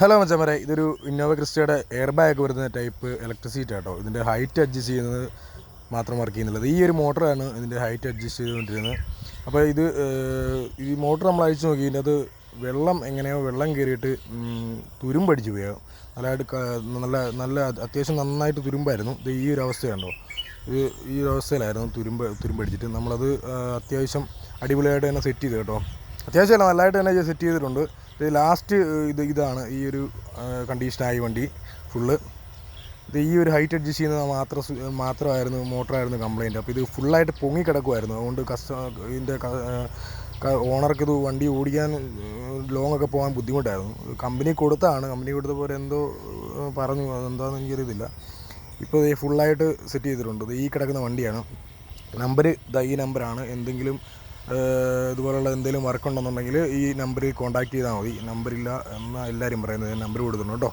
Hello മച്ചമരെ ഇതൊരു Innova ക്രിസ്റ്റയുടെ എയർ ബാഗ് വരുന്ന ടൈപ്പ് ഇലക്ട്രിസിറ്റി ആട്ടോ. ഇതിന്റെ ഹൈറ്റ് അഡ്ജസ്റ്റ് ചെയ്യുന്നത് മാത്രം വർക്ക് ചെയ്യുന്നുള്ളത് ഈ ഒരു മോട്ടറാണ് ഇതിന്റെ ഹൈറ്റ് അഡ്ജസ്റ്റ് ചെയ്തുകൊണ്ടിരുന്നത്. അപ്പോൾ ഇത് ഈ മോട്ടർ നമ്മൾ അഴിച്ചു നോക്കി അത് വെള്ളം എങ്ങനെയോ വെള്ളം കയറിയിട്ട് തുരുമ്പടിച്ചു പോയോ. നല്ലതായിട്ട് നല്ല നല്ല അത്യാവശ്യം നന്നായിട്ട് തുരുമ്പായിരുന്നു. ഇത് ഈ ഒരു അവസ്ഥയുണ്ടോ ഇത് ഈ ഒരു അവസ്ഥയിലായിരുന്നു തുരുമ്പ് തുരുമ്പടിച്ചിട്ട്. നമ്മളത് അത്യാവശ്യം അടിപൊളിയായിട്ട് തന്നെ സെറ്റ് ചെയ്ത് കേട്ടോ. അത്യാവശ്യമല്ല നല്ലതായിട്ട് തന്നെ സെറ്റ് ചെയ്തിട്ടുണ്ട്. ലാസ്റ്റ് ഇത് ഇതാണ് ഈ ഒരു കണ്ടീഷനായി വണ്ടി ഫുള്ള് ഇത് ഈ ഒരു ഹൈറ്റ് അഡ്ജസ്റ്റ് ചെയ്യുന്നത് മാത്രം മാത്രമായിരുന്നു മോട്ടറായിരുന്നു കംപ്ലൈന്റ് അപ്പോൾ ഇത് ഫുള്ളായിട്ട് പൊങ്ങി കിടക്കുമായിരുന്നു അതുകൊണ്ട് കസ്റ്റ ഇതിന്റെ ഓണർക്ക് ഇത് വണ്ടി ഓടിക്കാൻ ലോങ് ഒക്കെ പോകാൻ ബുദ്ധിമുട്ടായിരുന്നു. കമ്പനി കൊടുത്താണ്. കമ്പനി കൊടുത്തപ്പോൾ എന്തോ പറഞ്ഞു. എന്താണെന്ന് എനിക്കറിയത്തില്ല. ഇപ്പോൾ ഇത് ഫുള്ളായിട്ട് സെറ്റ് ചെയ്തിട്ടുണ്ട്. ഇത് ഈ കിടക്കുന്ന വണ്ടിയാണ്. നമ്പർ ഇതാ ഈ നമ്പറാണ്. എന്തെങ്കിലും ഇതുപോലുള്ള എന്തെങ്കിലും വർക്ക് ഉണ്ടെന്നുണ്ടെങ്കിൽ ഈ നമ്പറിൽ കോൺടാക്ട് ചെയ്താൽ മതി. നമ്പറില്ല എന്നാൽ എല്ലാവരും പറയുന്നത്. നമ്പർ കൊടുക്കുന്നു കേട്ടോ.